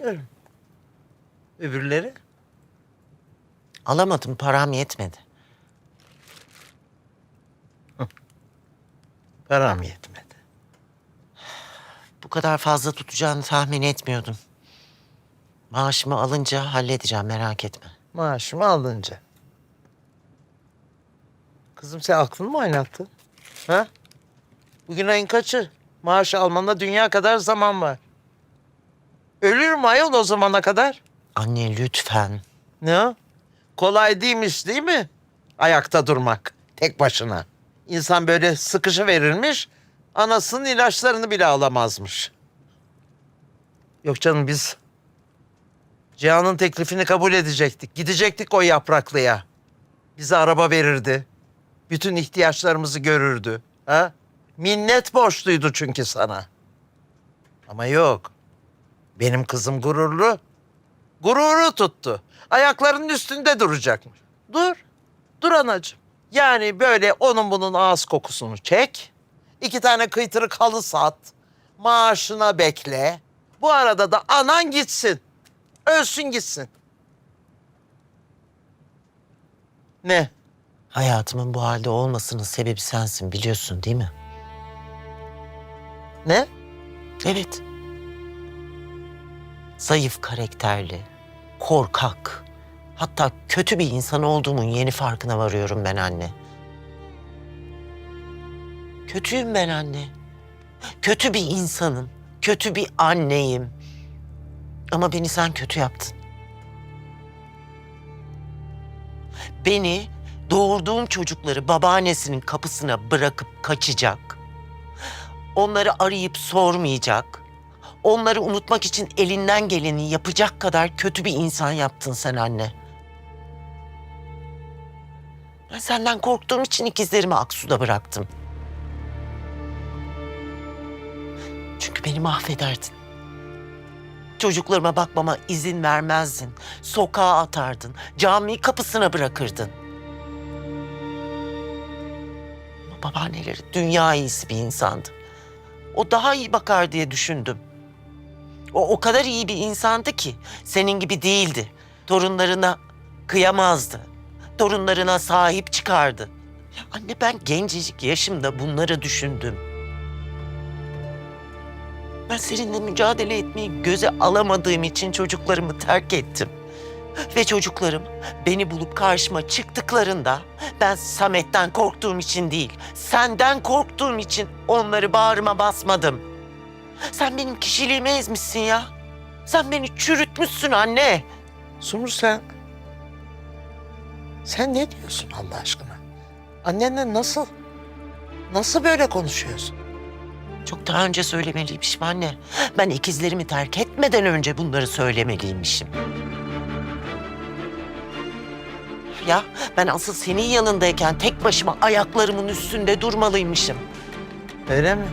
Biliyorum. Öbürleri? Alamadım, param yetmedi. Param yetmedi. Bu kadar fazla tutacağını tahmin etmiyordum. Maaşımı alınca halledeceğim, merak etme. Maaşımı alınca. Kızım sen aklını mı oynattın? Ha? Bugün ayın kaçı? Maaş almana dünya kadar zaman var. Ölürüm ayol o zamana kadar. Anne lütfen. Ne? Kolay değilmiş değil mi? Ayakta durmak tek başına. İnsan böyle sıkışı verilmiş, anasının ilaçlarını bile alamazmış. Yok canım biz Cihan'ın teklifini kabul edecektik. Gidecektik o yapraklıya. Bize araba verirdi. Bütün ihtiyaçlarımızı görürdü. Ha? Minnet borçluydu çünkü sana. Ama yok. Benim kızım gururlu. Gururu tuttu. Ayaklarının üstünde duracakmış. Dur. Dur anacığım. Yani böyle onun bunun ağız kokusunu çek. İki tane kıytırık halı sat. Maaşına bekle. Bu arada da anan gitsin. Ölsün gitsin. Ne? Hayatımın bu halde olmasının sebebi sensin biliyorsun değil mi? Ne? Evet. Zayıf karakterli, korkak, hatta kötü bir insan olduğumun yeni farkına varıyorum ben anne. Kötüyüm ben anne. Kötü bir insanım, kötü bir anneyim. Ama beni sen kötü yaptın. Beni doğurduğum çocukları babaannesinin kapısına bırakıp kaçacak. Onları arayıp sormayacak. Onları unutmak için elinden geleni yapacak kadar kötü bir insan yaptın sen anne. Ben senden korktuğum için ikizlerimi Aksu'da bıraktım. Çünkü beni mahvederdin. Çocuklarıma bakmama izin vermezdin. Sokağa atardın. Cami kapısına bırakırdın. Ama babaanneleri dünya iyisi bir insandı. O daha iyi bakar diye düşündüm. O o kadar iyi bir insandı ki senin gibi değildi. Torunlarına kıyamazdı. Torunlarına sahip çıkardı. Anne ben gencecik yaşımda bunları düşündüm. Ben seninle mücadele etmeyi göze alamadığım için çocuklarımı terk ettim. Ve çocuklarım beni bulup karşıma çıktıklarında ben Samet'ten korktuğum için değil, senden korktuğum için onları bağrıma basmadım. Sen benim kişiliğimi ezmişsin ya. Sen beni çürütmüşsün anne. Sumur sen... Sen ne diyorsun Allah aşkına? Annenle nasıl... Nasıl böyle konuşuyorsun? Çok daha önce söylemeliymişim anne. Ben ikizlerimi terk etmeden önce bunları söylemeliymişim. Ya ben asıl senin yanındayken tek başıma ayaklarımın üstünde durmalıymışım. Öyle mi?